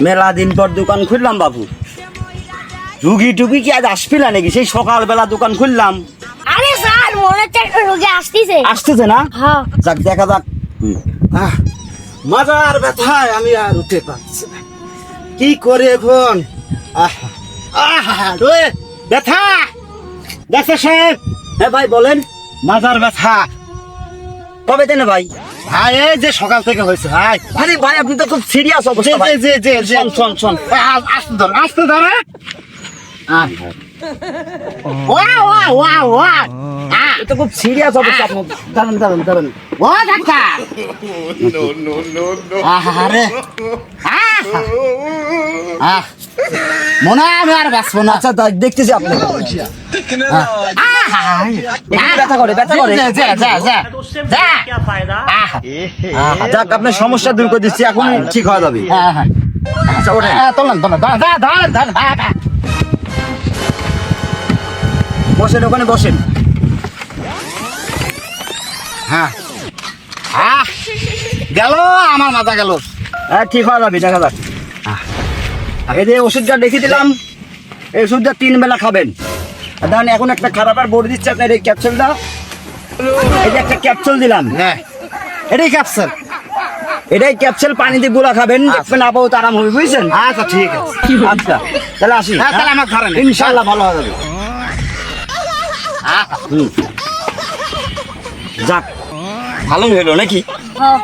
মেলা দিন পর দোকান খুললাম বাবু। রুগী টুগি কি আজ আসবি না নাকি? সেই সকালবেলা দোকান খুললাম। আরে স্যার মনে হচ্ছে রোগী আসতেছে। আসতেছে না? হ্যাঁ। যাক দেখা যাক। মাজার ব্যথায় আমি আর উঠতে পারছি না। কি করে এখন? আহ, আহ, রে, ব্যথা! ডাক্তার সাহেব। হ্যাঁ ভাই বলেন। মাজার ব্যথা। কবে দেন ভাই? ভাই এই যে সকাল থেকে হয়েছে ভাই। আরে ভাই আপনি তো খুব সিরিয়াস অবস্থা ভাই। যে যে যে। শোন শোন শোন। আ- আসতে ধর আসতে ধরে ওয়া ওয়া ওয়া ওয়া এটা খুব সিরিয়াস অবস্থা আপনার দাঁড়ান দাঁড়ান দাঁড়ান। ও ডাক্তার। আহারে আহ, আহ, মনে হয় আমি আর বাঁচবো না। আচ্ছা দেখতেছি একটু ব্যথা করে ব্যথা করে। যা, যা, যা, যা, যাক আপনার সমস্যা দূর করে দিচ্ছি এখন ঠিক হয়ে যাবে। আচ্ছা ওঠেন। তোলেন, তোলেন, ধর, ধর, ধর, ধর। বসেন ওখানে বসেন। হ্যাঁ। আহ, গেল আমার মাথা গেল। হ্যাঁ ঠিক হয়ে যাবে দেখা যাক। এই যে ওষুধটা লিখে দিলাম এই ওষুধটা তিন বেলা খাবেন। ধরেন এখন একটা খারাপ আর বলে দিচ্ছে আপনার এই ক্যাপসুলটা এই যে একটা ক্যাপসুল দিলাম। হ্যাঁ। এটাই ক্যাপসুল এটাই ক্যাপসুল পানি দিয়ে গুলা খাবেন দেখবেন আবহাওয়া আরাম হবে বুঝছেন? আচ্ছা ঠিক আছে। আচ্ছা। তাহলে আসি। হ্যাঁ তাহলে আমার ধরেন। ইনশাল্লাহ ভালো হয়ে যাবে। যাক। ভালো হলো নাকি? হ্যাঁ।